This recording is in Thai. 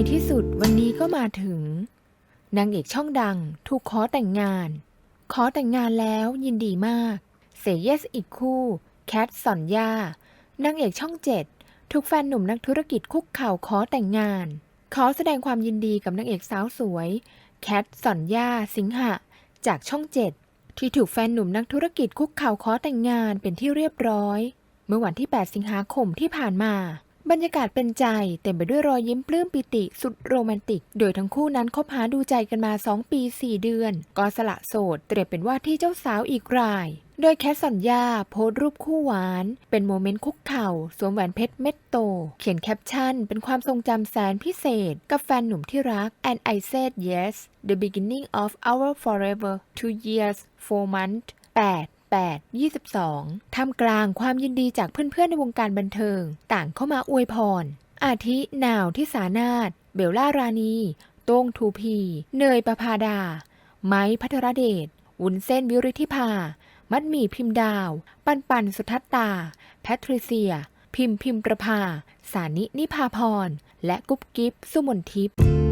ที่สุดวันนี้ก็มาถึง นางเอกช่องดังถูกขอแต่งงาน ขอแต่งงานแล้วยินดีมาก เสยเยสอีกคู่ แคทสอนยานางเอกช่องเจ็ดถูกแฟนหนุ่มนักธุรกิจคุกเข่าขอแต่งงาน ขอแสดงความยินดีกับนางเอกสาวสวย แคทสอนยาสิงหะ จากช่องเจ็ดที่ถูกแฟนหนุ่มนักธุรกิจคุกเข่าขอแต่งงานเป็นที่เรียบร้อย เมื่อวันที่ 8 สิงหาคมที่ผ่านมา บรรยากาศเป็นใจเต็มไปด้วยรอยยิ้มปลื้มปิติสุดโรแมนติก โดยทั้งคู่นั้นคบหาดูใจกันมา 2 ปี 4 เดือน ก็สละโสด เตรียมเป็นว่าที่เจ้าสาวอีกราย โดยแคทสัญญาโพสรูปคู่หวาน เป็นโมเมนต์คุกเข่า สวมแหวนเพชรเม็ดโต เขียนแคปชั่น เป็นความทรงจำแสนพิเศษ กับแฟนหนุ่มที่รัก and I said yes the beginning of our forever two years four months 8 8 22ท่ามกลางความยินดีจากเพื่อนๆในวงการบันเทิง ต่างเข้ามาอวยพร อาทินาวที่สานาถเบลล่ารานีโต้งทูพี เนยประพาดา ไม้พัทรเดชวุ้นเส้นวิริธิภา มัดหมี่พิมพ์ดาว ปันปันสุทัตตา แพทริเซีย พิมพ์พิมพ์ประภา สานินิพาพร และกุ๊บกิ๊บสุมนทิพย์